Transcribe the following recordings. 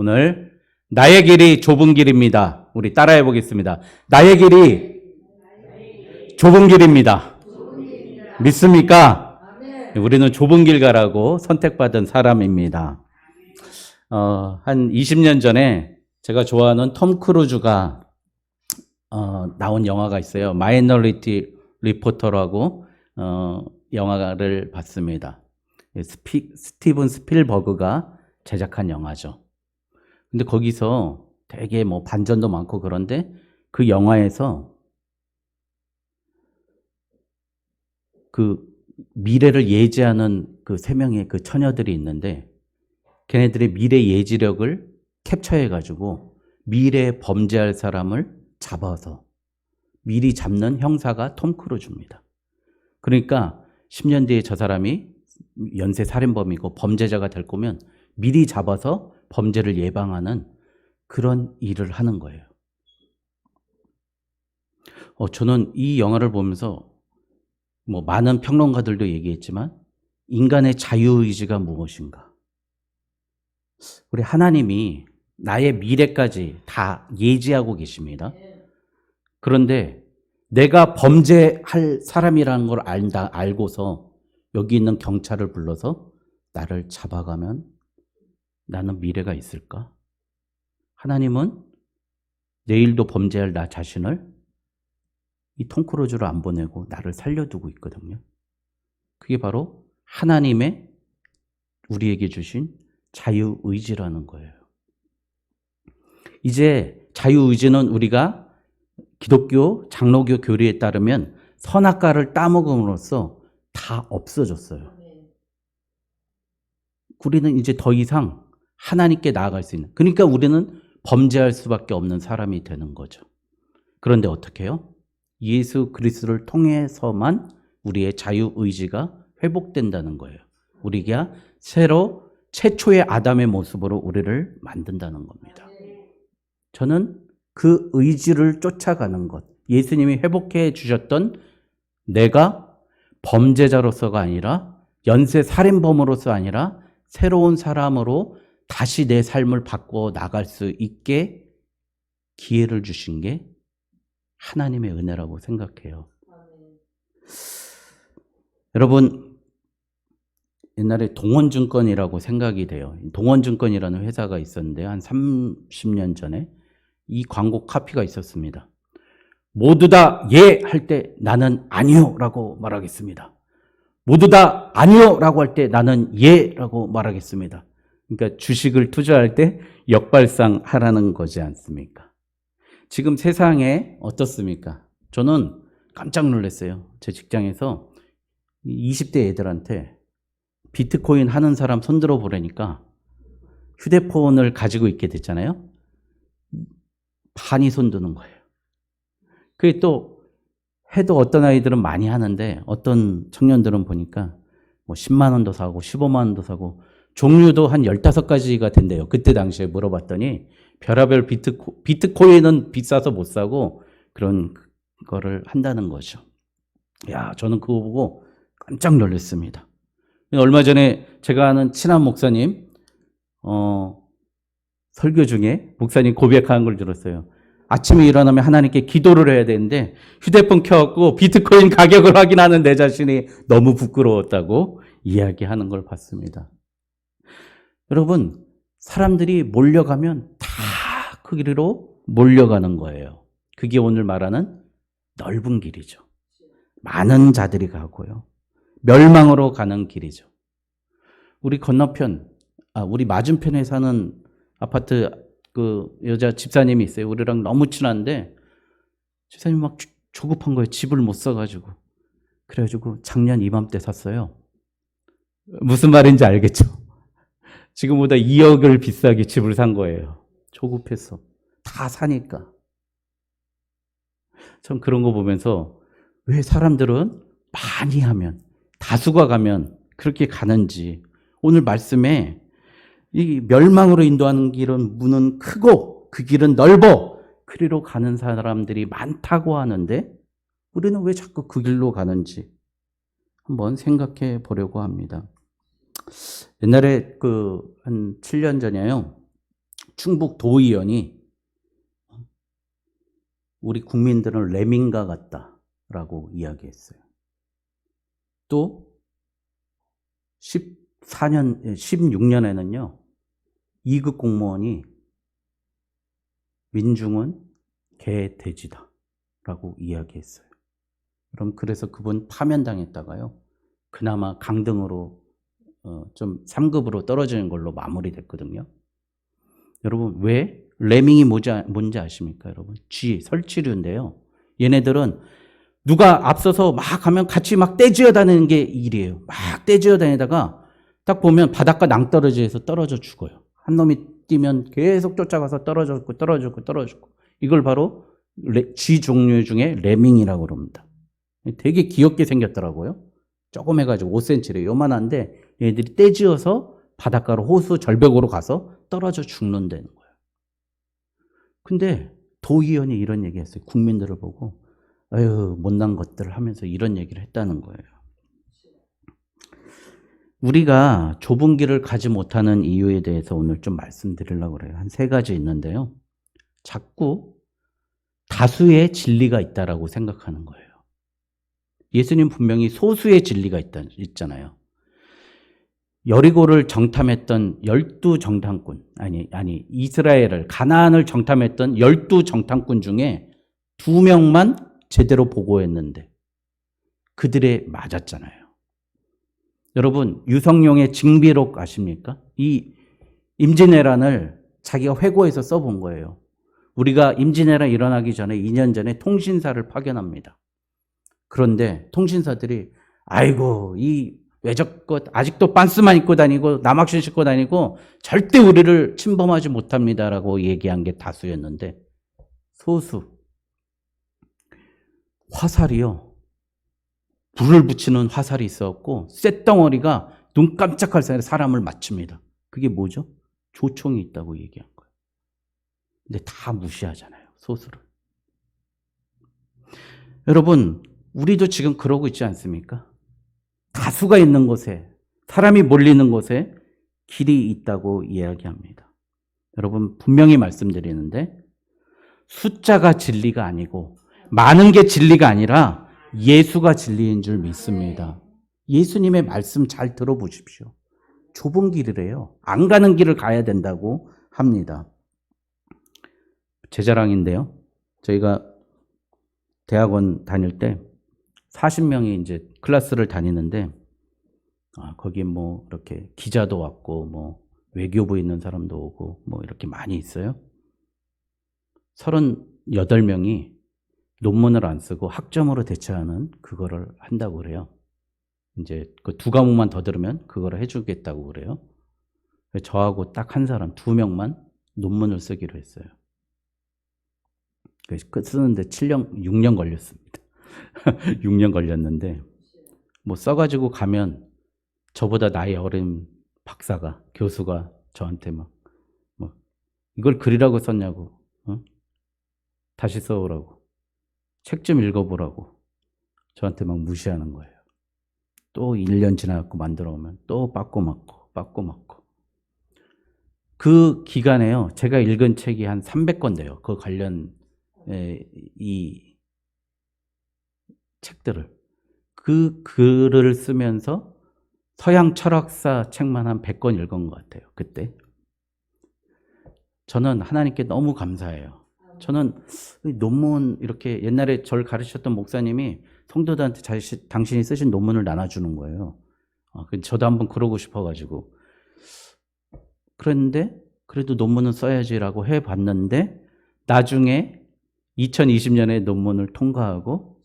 오늘 나의 길이 좁은 길입니다. 우리 따라해 보겠습니다. 나의 길이 좁은 길입니다. 믿습니까? 우리는 좁은 길 가라고 선택받은 사람입니다. 어, 한 20년 전에 제가 좋아하는 톰 크루즈가 어, 나온 영화가 있어요. 마이너리티 리포터라고 어, 영화를 봤습니다. 스피, 스티븐 스필버그가 제작한 영화죠. 근데 거기서 되게 뭐 반전도 많고 그런데 그 영화에서 그 미래를 예지하는 그 세 명의 그 처녀들이 있는데 걔네들의 미래 예지력을 캡처해 가지고 미래에 범죄할 사람을 잡아서 미리 잡는 형사가 톰 크루즈입니다. 그러니까 10년 뒤에 저 사람이 연쇄 살인범이고 범죄자가 될 거면 미리 잡아서 범죄를 예방하는 그런 일을 하는 거예요. 어, 저는 이 영화를 보면서 뭐 많은 평론가들도 얘기했지만 인간의 자유의지가 무엇인가? 우리 하나님이 나의 미래까지 다 예지하고 계십니다. 그런데 내가 범죄할 사람이라는 걸 알다, 알고서 여기 있는 경찰을 불러서 나를 잡아가면 나는 미래가 있을까? 하나님은 내일도 범죄할 나 자신을 이 톰크루즈로 안 보내고 나를 살려두고 있거든요. 그게 바로 하나님의 우리에게 주신 자유의지라는 거예요. 이제 자유의지는 우리가 기독교 장로교 교리에 따르면 선악과를 따먹음으로써 다 없어졌어요. 우리는 이제 더 이상 하나님께 나아갈 수 있는. 그러니까 우리는 범죄할 수밖에 없는 사람이 되는 거죠. 그런데 어떻게 해요? 예수 그리스도를 통해서만 우리의 자유 의지가 회복된다는 거예요. 우리가 새로 최초의 아담의 모습으로 우리를 만든다는 겁니다. 저는 그 의지를 쫓아가는 것, 예수님이 회복해 주셨던 내가 범죄자로서가 아니라 연쇄 살인범으로서 아니라 새로운 사람으로 다시 내 삶을 바꿔 나갈 수 있게 기회를 주신 게 하나님의 은혜라고 생각해요. 여러분, 옛날에 동원증권이라고 생각이 돼요. 동원증권이라는 회사가 있었는데, 한 30년 전에 이 광고 카피가 있었습니다. 모두 다 예 할 때 나는 아니요 라고 말하겠습니다. 모두 다 아니요 라고 할 때 나는 예 라고 말하겠습니다. 그러니까 주식을 투자할 때 역발상 하라는 거지 않습니까? 지금 세상에 어떻습니까? 저는 깜짝 놀랐어요. 제 직장에서 20대 애들한테 비트코인 하는 사람 손들어 보라니까 휴대폰을 가지고 있게 됐잖아요. 반이 손드는 거예요. 그게 또 해도 어떤 아이들은 많이 하는데 어떤 청년들은 보니까 뭐 10만 원도 사고 15만 원도 사고 종류도 한 15가지가 된대요. 그때 당시에 물어봤더니 별하별 비트코, 비트코인은 비싸서 못 사고 그런 거를 한다는 거죠. 야, 저는 그거 보고 깜짝 놀랐습니다. 얼마 전에 제가 아는 친한 목사님, 어, 설교 중에 목사님 고백하는 걸 들었어요. 아침에 일어나면 하나님께 기도를 해야 되는데 휴대폰 켜갖고 비트코인 가격을 확인하는 내 자신이 너무 부끄러웠다고 이야기하는 걸 봤습니다. 여러분, 사람들이 몰려가면 다 그 길로 몰려가는 거예요. 그게 오늘 말하는 넓은 길이죠. 많은 자들이 가고요. 멸망으로 가는 길이죠. 우리 건너편, 아, 우리 맞은편에 사는 아파트 그 여자 집사님이 있어요. 우리랑 너무 친한데 집사님이 막 조급한 거예요. 집을 못 사가지고. 그래가지고 작년 이맘때 샀어요. 무슨 말인지 알겠죠? 지금보다 2억을 비싸게 집을 산 거예요. 조급했어. 다 사니까. 전 그런 거 보면서 왜 사람들은 많이 하면, 다수가 가면 그렇게 가는지. 오늘 말씀에 이 멸망으로 인도하는 길은 문은 크고 그 길은 넓어. 그리로 가는 사람들이 많다고 하는데 우리는 왜 자꾸 그 길로 가는지 한번 생각해 보려고 합니다. 옛날에 그 한 7년 전이에요. 충북 도의원이 우리 국민들은 레민과 같다라고 이야기했어요. 또 14년, 16년에는요, 2급 공무원이 민중은 개, 돼지다. 라고 이야기했어요. 그럼 그래서 그분 파면당했다가요, 그나마 강등으로 어, 좀 3급으로 떨어지는 걸로 마무리됐거든요. 여러분, 왜? 레밍이 뭔지, 아십니까, 여러분? 쥐, 설치류인데요. 얘네들은 누가 앞서서 막 하면 같이 막 떼지어 다니는 게 일이에요. 막 떼지어 다니다가 딱 보면 바닷가 낭떠러지에서 떨어져 죽어요. 한 놈이 뛰면 계속 쫓아가서 죽고 떨어져 죽고. 이걸 바로 레- 쥐 종류 중에 레밍이라고 그럽니다. 되게 귀엽게 생겼더라고요. 조금 해가지고 5cm래 요만한데 얘들이 떼지어서 바닷가로 호수 절벽으로 가서 떨어져 죽는다는 거예요. 근데 도의원이 이런 얘기 했어요. 국민들을 보고 아유 못난 것들을 하면서 이런 얘기를 했다는 거예요. 우리가 좁은 길을 가지 못하는 이유에 대해서 오늘 좀 말씀드리려고 그래요. 한 세 가지 있는데요. 자꾸 다수의 진리가 있다라고 생각하는 거예요. 예수님 분명히 소수의 진리가 있다, 있잖아요. 여리고를 정탐했던 열두 정탐꾼, 아니, 아니, 이스라엘을, 가나안을 정탐했던 열두 정탐꾼 중에 두 명만 제대로 보고했는데, 그들의 맞았잖아요. 여러분, 유성룡의 징비록 아십니까? 이 임진왜란을 자기가 회고해서 써본 거예요. 우리가 임진왜란 일어나기 전에 2년 전에 통신사를 파견합니다. 그런데 통신사들이 아이고 이 외적것 아직도 빤스만 입고 다니고 남학신 신고 다니고 절대 우리를 침범하지 못합니다라고 얘기한 게 다수였는데 소수 화살이요 불을 붙이는 화살이 있었고 쇳덩어리가 눈 깜짝할 사이에 사람을 맞춥니다. 그게 뭐죠? 조총이 있다고 얘기한 거예요. 근데 다 무시하잖아요. 소수를. 여러분, 우리도 지금 그러고 있지 않습니까? 다수가 있는 곳에, 사람이 몰리는 곳에 길이 있다고 이야기합니다. 여러분, 분명히 말씀드리는데, 숫자가 진리가 아니고, 많은 게 진리가 아니라 예수가 진리인 줄 믿습니다. 예수님의 말씀 잘 들어보십시오. 좁은 길이래요. 안 가는 길을 가야 된다고 합니다. 제 자랑인데요. 저희가 대학원 다닐 때 40명이 이제 클래스를 다니는데 아, 거기 뭐 이렇게 기자도 왔고 뭐 외교부 있는 사람도 오고 뭐 이렇게 많이 있어요. 38명이 논문을 안 쓰고 학점으로 대체하는 그거를 한다고 그래요. 이제 그 두 과목만 더 들으면 그거를 해주겠다고 그래요. 저하고 딱 한 사람, 두 명만 논문을 쓰기로 했어요. 그 쓰는데 7년, 6년 걸렸습니다. 6년 걸렸는데, 뭐 써가지고 가면 저보다 나이 어린 박사가, 교수가 저한테 막, 뭐, 이걸 글이라고 썼냐고, 어? 다시 써오라고, 책 좀 읽어보라고, 저한테 막 무시하는 거예요. 또 1년 지나갖고 만들어 오면 또 빠꾸 맞고, 빠꾸 맞고. 그 기간에요, 제가 읽은 책이 한 300권 돼요. 그 관련, 에, 이 책들을. 그 글을 쓰면서 서양 철학사 책만 한 100권 읽은 것 같아요. 그때. 저는 하나님께 너무 감사해요. 저는 이 논문 이렇게 옛날에 절 가르치셨던 목사님이 성도들한테 자신, 당신이 쓰신 논문을 나눠주는 거예요. 어, 그 저도 한번 그러고 싶어가지고. 그랬는데, 그래도 논문은 써야지라고 해봤는데, 나중에 2020년에 논문을 통과하고,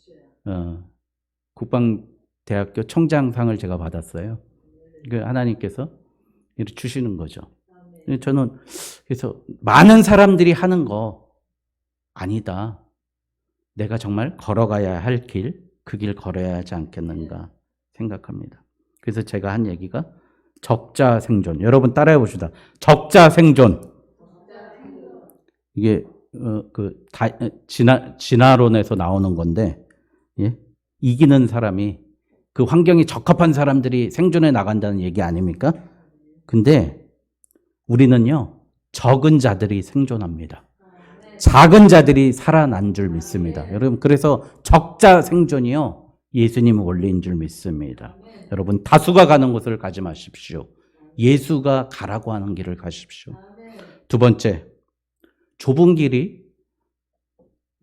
어, 국방대학교 청장상을 제가 받았어요. 그 하나님께서 이렇게 주시는 거죠. 저는 그래서 많은 사람들이 하는 거 아니다. 내가 정말 걸어가야 할 길, 그 길 걸어야 하지 않겠는가 생각합니다. 그래서 제가 한 얘기가 적자 생존. 여러분 따라해 봅시다. 적자 생존. 이게 어, 그 다, 진화 진화론에서 나오는 건데 예? 이기는 사람이 그 환경에 적합한 사람들이 생존해 나간다는 얘기 아닙니까? 근데 우리는요 적은 자들이 생존합니다. 작은 자들이 살아난 줄 믿습니다. 여러분, 그래서 적자 생존이요. 예수님 원리인 줄 믿습니다. 여러분, 다수가 가는 곳을 가지 마십시오. 예수가 가라고 하는 길을 가십시오. 두 번째, 좁은 길이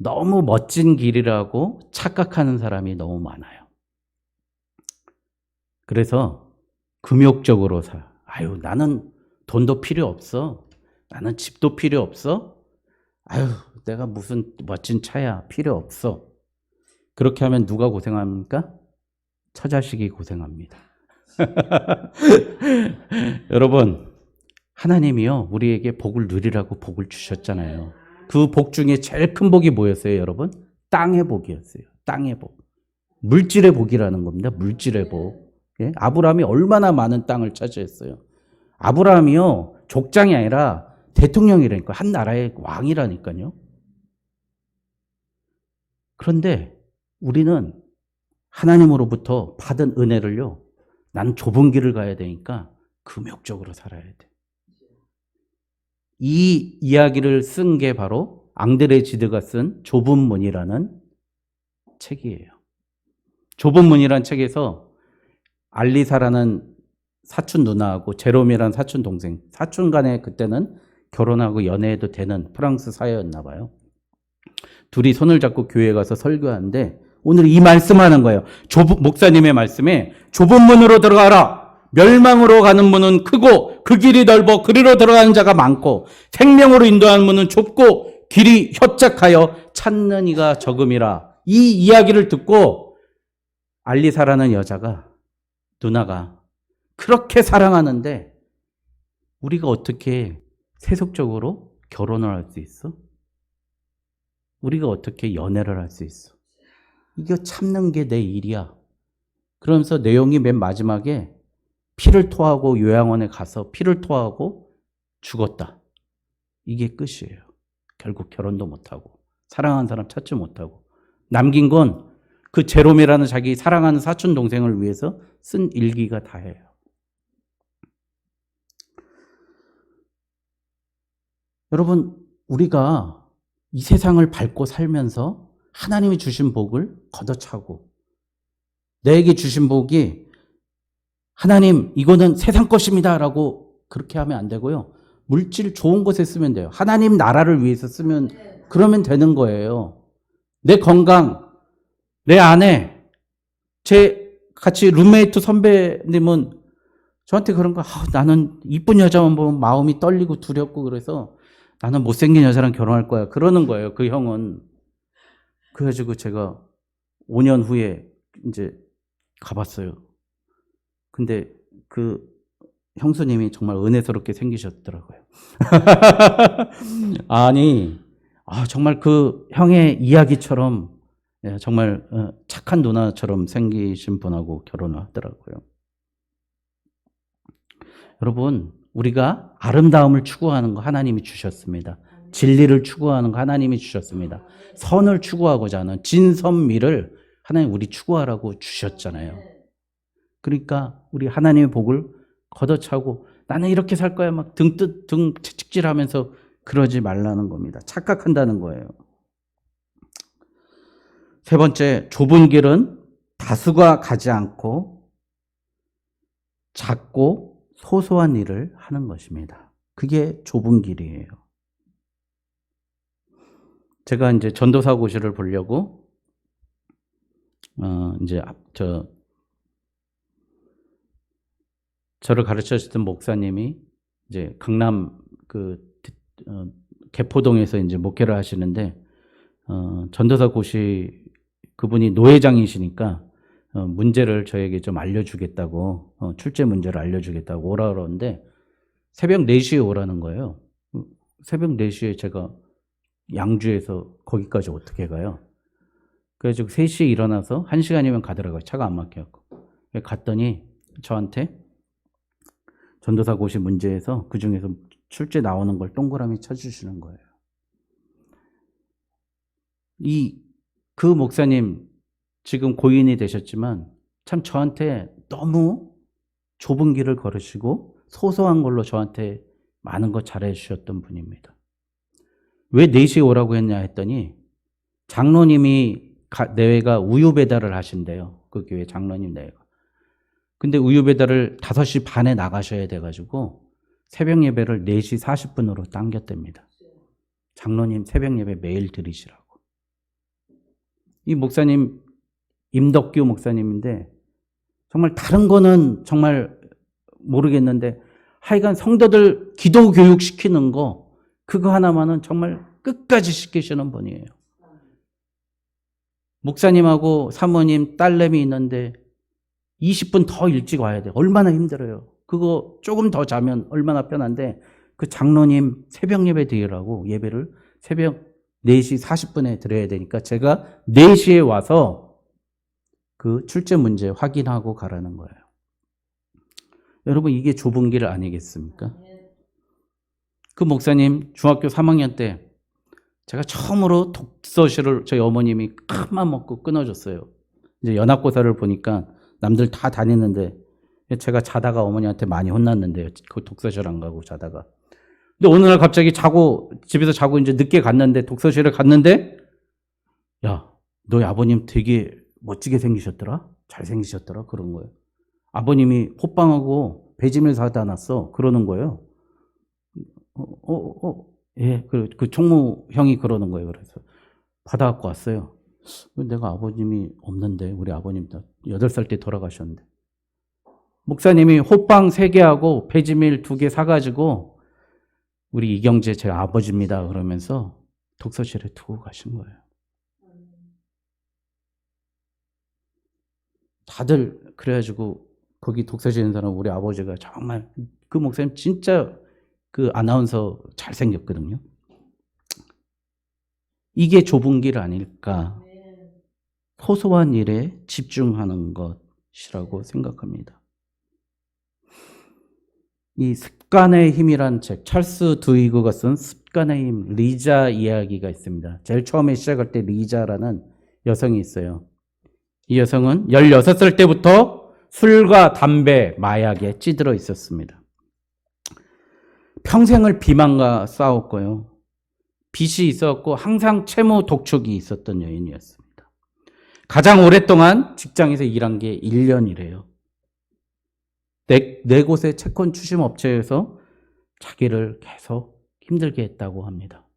너무 멋진 길이라고 착각하는 사람이 너무 많아요. 그래서 금욕적으로 사. 아유, 나는 돈도 필요 없어. 나는 집도 필요 없어. 아유, 내가 무슨 멋진 차야. 필요 없어. 그렇게 하면 누가 고생합니까? 처자식이 고생합니다. 여러분, 하나님이요, 우리에게 복을 누리라고 복을 주셨잖아요. 그 복 중에 제일 큰 복이 뭐였어요, 여러분? 땅의 복이었어요. 땅의 복. 물질의 복이라는 겁니다. 물질의 복. 예? 아브라함이 얼마나 많은 땅을 차지했어요. 아브라함이요, 족장이 아니라 대통령이라니까. 한 나라의 왕이라니까요. 그런데 우리는 하나님으로부터 받은 은혜를요, 나는 좁은 길을 가야 되니까 금욕적으로 살아야 돼. 이 이야기를 쓴 게 바로 앙드레 지드가 쓴 좁은 문이라는 책이에요. 좁은 문이라는 책에서 알리사라는 사촌 누나하고 제롬이라는 사촌 동생, 사촌 간에 그때는 결혼하고 연애해도 되는 프랑스 사회였나 봐요. 둘이 손을 잡고 교회에 가서 설교하는데 오늘 이 말씀하는 거예요. 좁은, 목사님의 말씀에 좁은 문으로 들어가라. 멸망으로 가는 문은 크고 그 길이 넓어 그리로 들어가는 자가 많고 생명으로 인도하는 문은 좁고 길이 협착하여 찾는 이가 적음이라. 이 이야기를 듣고 알리사라는 여자가 누나가 그렇게 사랑하는데 우리가 어떻게 세속적으로 결혼을 할 수 있어? 우리가 어떻게 연애를 할 수 있어? 이거 참는 게 내 일이야. 그러면서 내용이 맨 마지막에 피를 토하고 요양원에 가서 피를 토하고 죽었다. 이게 끝이에요. 결국 결혼도 못하고 사랑하는 사람 찾지 못하고 남긴 건 그 제롬이라는 자기 사랑하는 사촌 동생을 위해서 쓴 일기가 다예요. 여러분 우리가 이 세상을 밟고 살면서 하나님이 주신 복을 걷어차고 내게 주신 복이 하나님 이거는 세상 것입니다 라고 그렇게 하면 안 되고요. 물질 좋은 곳에 쓰면 돼요. 하나님 나라를 위해서 쓰면 그러면 되는 거예요. 내 건강, 내 아내, 제 같이 룸메이트 선배님은 저한테 그런 거 아, 나는 이쁜 여자만 보면 마음이 떨리고 두렵고 그래서 나는 못생긴 여자랑 결혼할 거야. 그러는 거예요. 그 형은. 그래가지고 제가 5년 후에 이제 가봤어요. 근데 그 형수님이 정말 은혜스럽게 생기셨더라고요. 아니, 아, 정말 그 형의 이야기처럼 예, 정말 어, 착한 누나처럼 생기신 분하고 결혼을 하더라고요. 여러분, 우리가 아름다움을 추구하는 거 하나님이 주셨습니다. 진리를 추구하는 거 하나님이 주셨습니다. 선을 추구하고자 하는 진선미를 하나님 우리 추구하라고 주셨잖아요. 그러니까 우리 하나님의 복을 걷어차고 나는 이렇게 살 거야 막 등뜻 등 채찍질하면서 그러지 말라는 겁니다. 착각한다는 거예요. 세 번째 좁은 길은 다수가 가지 않고 작고 소소한 일을 하는 것입니다. 그게 좁은 길이에요. 제가 이제 전도사 고시를 보려고 어 이제 저 저를 가르쳐 주던 목사님이 이제 강남 그 어, 개포동에서 이제 목회를 하시는데 어, 전도사 고시 그분이 노회장이시니까 어, 문제를 저에게 좀 알려주겠다고 어, 출제 문제를 알려주겠다고 오라 그러는데 새벽 4시에 오라는 거예요. 새벽 4시에 제가 양주에서 거기까지 어떻게 가요? 그래가지고 3시에 일어나서 1시간이면 가더라고요. 차가 안 막혀갖고. 갔더니 저한테 전도사 고시 문제에서 그 중에서 출제 나오는 걸 동그라미 쳐주시는 거예요. 이, 그 목사님 지금 고인이 되셨지만 참 저한테 너무 좁은 길을 걸으시고 소소한 걸로 저한테 많은 거 잘해 주셨던 분입니다. 왜 4시에 오라고 했냐 했더니 장로님이 가- 내외가 우유 배달을 하신대요. 그 교회 장로님 내외가. 근데 우유 배달을 5시 반에 나가셔야 돼가지고 새벽 예배를 4시 40분으로 당겼답니다. 장로님 새벽 예배 매일 드리시라고. 이 목사님, 임덕규 목사님인데 정말 다른 거는 정말 모르겠는데 하여간 성도들 기도 교육 시키는 거 그거 하나만은 정말 끝까지 시키시는 분이에요. 목사님하고 사모님, 딸내미 있는데 20분 더 일찍 와야 돼. 얼마나 힘들어요. 그거 조금 더 자면 얼마나 편한데 그 장로님 새벽 예배 드리라고 예배를 새벽 4시 40분에 드려야 되니까 제가 4시에 와서 그 출제 문제 확인하고 가라는 거예요. 여러분 이게 좁은 길 아니겠습니까? 그 목사님 중학교 3학년 때 제가 처음으로 독서실을 저희 어머님이 큰맘 먹고 끊어줬어요. 이제 연합고사를 보니까 남들 다 다니는데 제가 자다가 어머니한테 많이 혼났는데요. 그 독서실 안 가고 자다가. 근데 어느 날 갑자기 자고 집에서 자고 이제 늦게 갔는데 독서실에 갔는데 야, 너희 아버님 되게 멋지게 생기셨더라? 잘 생기셨더라? 그런 거예요. 아버님이 호빵하고 배짐을 사다 놨어. 그러는 거예요. 어, 어, 어, 예, 그, 그 총무 형이 그러는 거예요. 그래서 받아갖고 왔어요. 내가 아버님이 없는데, 우리 아버님 다 8살 때 돌아가셨는데. 목사님이 호빵 3개 하고 배지밀 2개 사가지고, 우리 이경재 제 아버지입니다. 그러면서 독서실에 두고 가신 거예요. 다들 그래가지고 거기 독서실에 있는 사람 우리 아버지가 정말 그 목사님 진짜 그 아나운서 잘생겼거든요. 이게 좁은 길 아닐까. 소소한 일에 집중하는 것이라고 생각합니다. 이 습관의 힘이란 책, 찰스 두이그가 쓴 습관의 힘, 리자 이야기가 있습니다. 제일 처음에 시작할 때 리자라는 여성이 있어요. 이 여성은 16살 때부터 술과 담배, 마약에 찌들어 있었습니다. 평생을 비만과 싸웠고요. 빚이 있었고 항상 채무 독촉이 있었던 여인이었습니다. 가장 오랫동안 직장에서 일한 게 1년이래요. 네, 네 곳의 채권 추심 업체에서 자기를 계속 힘들게 했다고 합니다.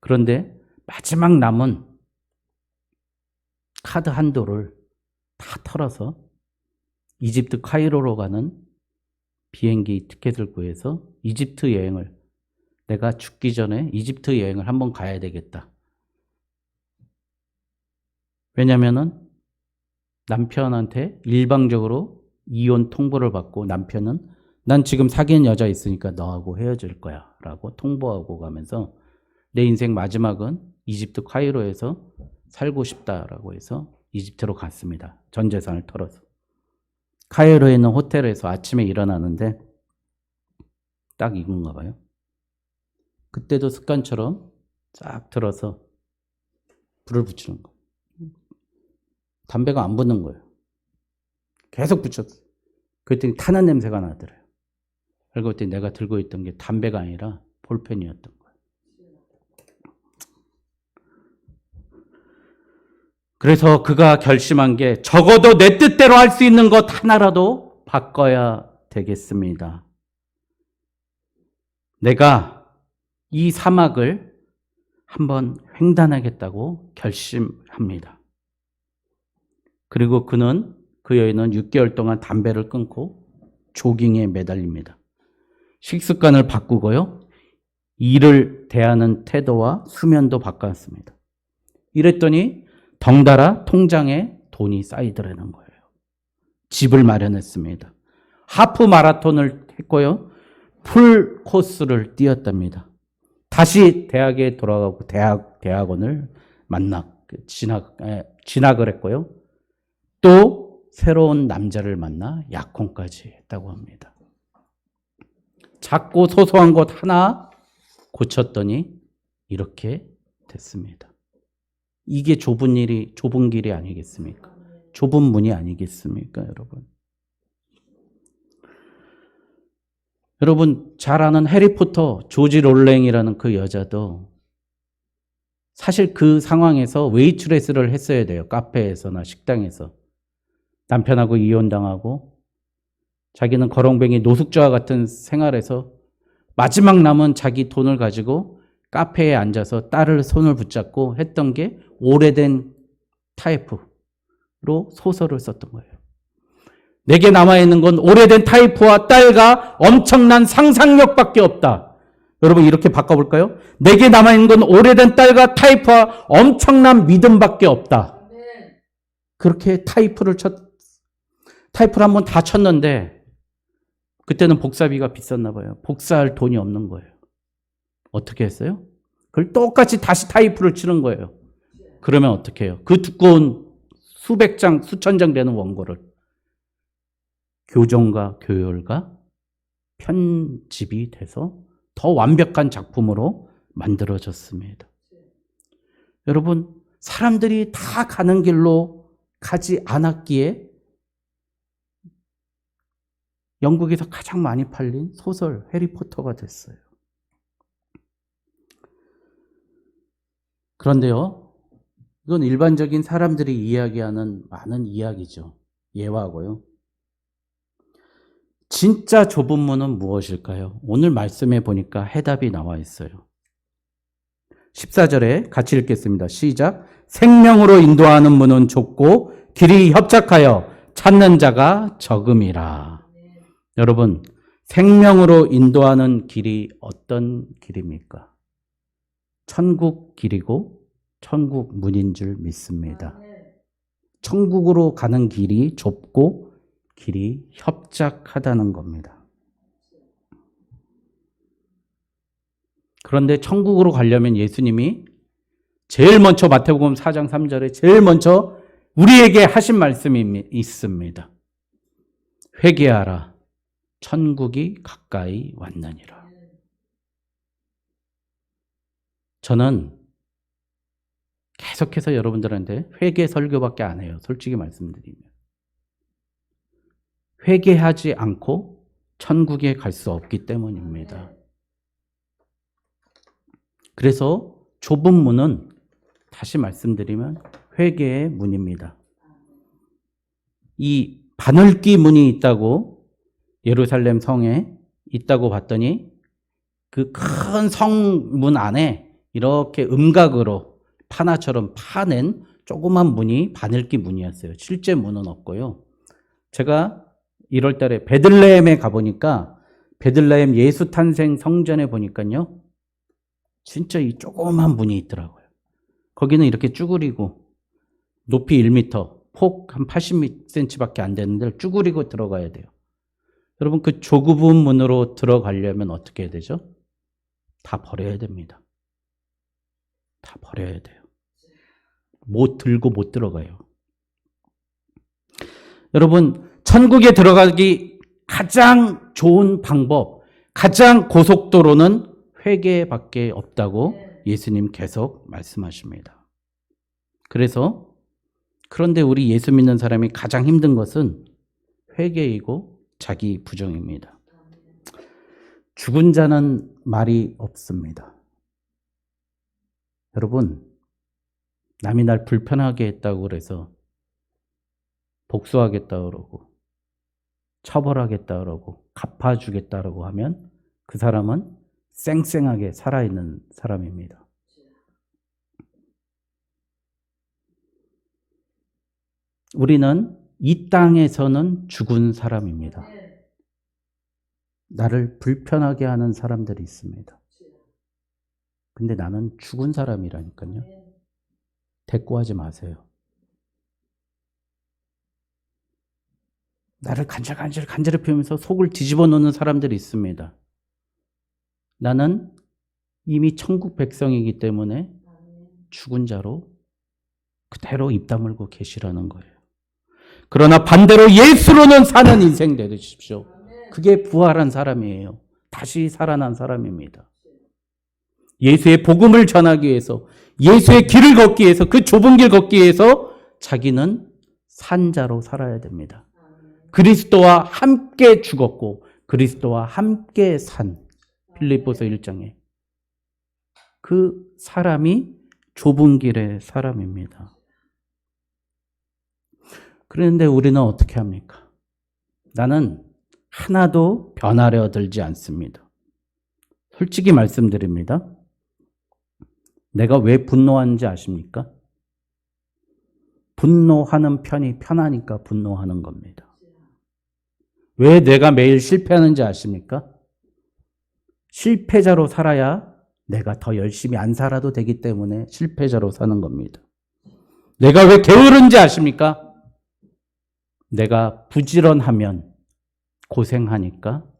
그런데 마지막 남은 카드 한도를 다 털어서 이집트 카이로로 가는 비행기 티켓을 구해서 이집트 여행을 내가 죽기 전에 이집트 여행을 한번 가야 되겠다. 왜냐면은 남편한테 일방적으로 이혼 통보를 받고 남편은 난 지금 사귄 여자 있으니까 너하고 헤어질 거야 라고 통보하고 가면서 내 인생 마지막은 이집트 카이로에서 살고 싶다라고 해서 이집트로 갔습니다. 전 재산을 털어서. 카이로에 있는 호텔에서 아침에 일어나는데 딱 이건가 봐요. 그때도 습관처럼 쫙 들어서 불을 붙이는 거예요. 담배가 안 붙는 거예요. 계속 붙였어. 그랬더니 타는 냄새가 나더래요. 알고 봤더니 내가 들고 있던 게 담배가 아니라 볼펜이었던 거예요. 그래서 그가 결심한 게 적어도 내 뜻대로 할 수 있는 것 하나라도 바꿔야 되겠습니다. 내가 이 사막을 한번 횡단하겠다고 결심합니다. 그리고 그는 그 여인은 6개월 동안 담배를 끊고 조깅에 매달립니다. 식습관을 바꾸고요. 일을 대하는 태도와 수면도 바꿨습니다. 이랬더니 덩달아 통장에 돈이 쌓이더라는 거예요. 집을 마련했습니다. 하프 마라톤을 했고요. 풀 코스를 뛰었답니다. 다시 대학에 돌아가고 대학 대학원을 만나 그 진학 에, 진학을 했고요. 또 새로운 남자를 만나 약혼까지 했다고 합니다. 작고 소소한 것 하나 고쳤더니 이렇게 됐습니다. 이게 좁은 일이 좁은 길이 아니겠습니까? 좁은 문이 아니겠습니까, 여러분? 여러분 잘 아는 해리포터 조지 롤랭이라는 그 여자도 사실 그 상황에서 웨이트레스를 했어야 돼요. 카페에서나 식당에서. 남편하고 이혼당하고 자기는 거렁뱅이 노숙자와 같은 생활에서 마지막 남은 자기 돈을 가지고 카페에 앉아서 딸을 손을 붙잡고 했던 게 오래된 타이프로 소설을 썼던 거예요. 내게 남아있는 건 오래된 타이프와 딸과 엄청난 상상력밖에 없다. 여러분 이렇게 바꿔볼까요? 내게 남아있는 건 오래된 딸과 타이프와 엄청난 믿음밖에 없다. 그렇게 타이프를 쳤, 타이프를 한번 다 쳤는데 그때는 복사비가 비쌌나 봐요. 복사할 돈이 없는 거예요. 어떻게 했어요? 그걸 똑같이 다시 타이프를 치는 거예요. 그러면 어떻게 해요? 그 두꺼운 수백 장, 수천 장 되는 원고를 교정과 교열과 편집이 돼서 더 완벽한 작품으로 만들어졌습니다. 여러분, 사람들이 다 가는 길로 가지 않았기에 영국에서 가장 많이 팔린 소설 해리포터가 됐어요. 그런데요, 이건 일반적인 사람들이 이야기하는 많은 이야기죠. 예화고요. 진짜 좁은 문은 무엇일까요? 오늘 말씀해 보니까 해답이 나와 있어요. 14절에 같이 읽겠습니다. 시작. 생명으로 인도하는 문은 좁고 길이 협착하여 찾는 자가 적음이라. 여러분, 생명으로 인도하는 길이 어떤 길입니까? 천국 길이고 천국 문인 줄 믿습니다. 천국으로 가는 길이 좁고 길이 협착하다는 겁니다. 그런데 천국으로 가려면 예수님이 제일 먼저 마태복음 4장 3절에 제일 먼저 우리에게 하신 말씀이 있습니다. 회개하라. 천국이 가까이 왔느니라. 저는 계속해서 여러분들한테 회개 설교밖에 안 해요. 솔직히 말씀드리면. 회개하지 않고 천국에 갈 수 없기 때문입니다. 그래서 좁은 문은 다시 말씀드리면 회개의 문입니다. 이 바늘기 문이 있다고 예루살렘 성에 있다고 봤더니 그 큰 성문 안에 이렇게 음각으로 파나처럼 파낸 조그만 문이 바늘기 문이었어요. 실제 문은 없고요. 제가 1월 달에 베들레헴에 가보니까 베들레헴 예수 탄생 성전에 보니까요. 진짜 이 조그만 문이 있더라고요. 거기는 이렇게 쭈그리고 높이 1m, 폭 한 80cm밖에 안 되는데 쭈그리고 들어가야 돼요. 여러분 그 좁은 문으로 들어가려면 어떻게 해야 되죠? 다 버려야 됩니다. 다 버려야 돼요. 못 들고 못 들어가요. 여러분 천국에 들어가기 가장 좋은 방법, 가장 고속도로는 회개밖에 없다고 예수님 계속 말씀하십니다. 그래서 그런데 우리 예수 믿는 사람이 가장 힘든 것은 회개이고 자기 부정입니다. 죽은 자는 말이 없습니다. 여러분, 남이 날 불편하게 했다고 그래서 복수하겠다 그러고 처벌하겠다 그러고 갚아주겠다 그러고 하면 그 사람은 쌩쌩하게 살아있는 사람입니다. 우리는 이 땅에서는 죽은 사람입니다. 나를 불편하게 하는 사람들이 있습니다. 근데 나는 죽은 사람이라니까요. 대꾸하지 마세요. 나를 간질간질 간지럽히면서 속을 뒤집어 놓는 사람들이 있습니다. 나는 이미 천국 백성이기 때문에 죽은 자로 그대로 입 다물고 계시라는 거예요. 그러나 반대로 예수로는 사는 인생 되십시오. 그게 부활한 사람이에요. 다시 살아난 사람입니다. 예수의 복음을 전하기 위해서, 예수의 길을 걷기 위해서, 그 좁은 길 걷기 위해서 자기는 산자로 살아야 됩니다. 그리스도와 함께 죽었고 그리스도와 함께 산 필리포서 1장에 그 사람이 좁은 길의 사람입니다. 그런데 우리는 어떻게 합니까? 나는 하나도 변하려 들지 않습니다. 솔직히 말씀드립니다. 내가 왜 분노하는지 아십니까? 분노하는 편이 편하니까 분노하는 겁니다. 왜 내가 매일 실패하는지 아십니까? 실패자로 살아야 내가 더 열심히 안 살아도 되기 때문에 실패자로 사는 겁니다. 내가 왜 게으른지 아십니까? 내가 부지런하면 고생하니까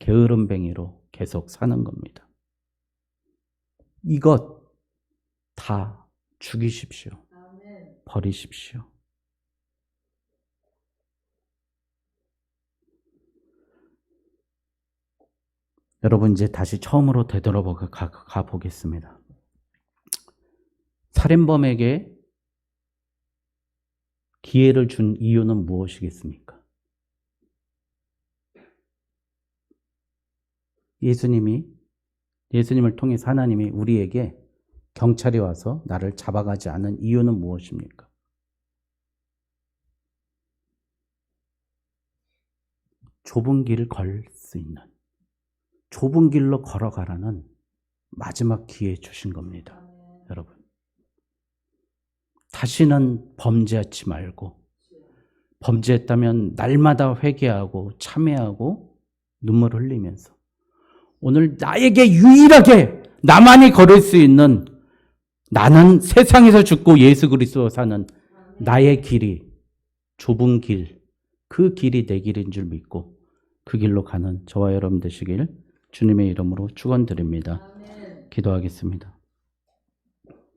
게으름뱅이로 계속 사는 겁니다. 이것 다 죽이십시오. 버리십시오. 여러분 이제 다시 처음으로 되돌아보고 가, 가 보겠습니다. 살인범에게 기회를 준 이유는 무엇이겠습니까? 예수님이 예수님을 통해서 하나님이 우리에게 경찰이 와서 나를 잡아가지 않은 이유는 무엇입니까? 좁은 길을 걸 수 있는 좁은 길로 걸어가라는 마지막 기회 주신 겁니다. 다시는 범죄하지 말고 범죄했다면 날마다 회개하고 참회하고 눈물 흘리면서 오늘 나에게 유일하게 나만이 걸을 수 있는 나는 세상에서 죽고 예수 그리스도 사는 나의 길이 좁은 길, 그 길이 내 길인 줄 믿고 그 길로 가는 저와 여러분 되시길 주님의 이름으로 축원드립니다. 기도하겠습니다.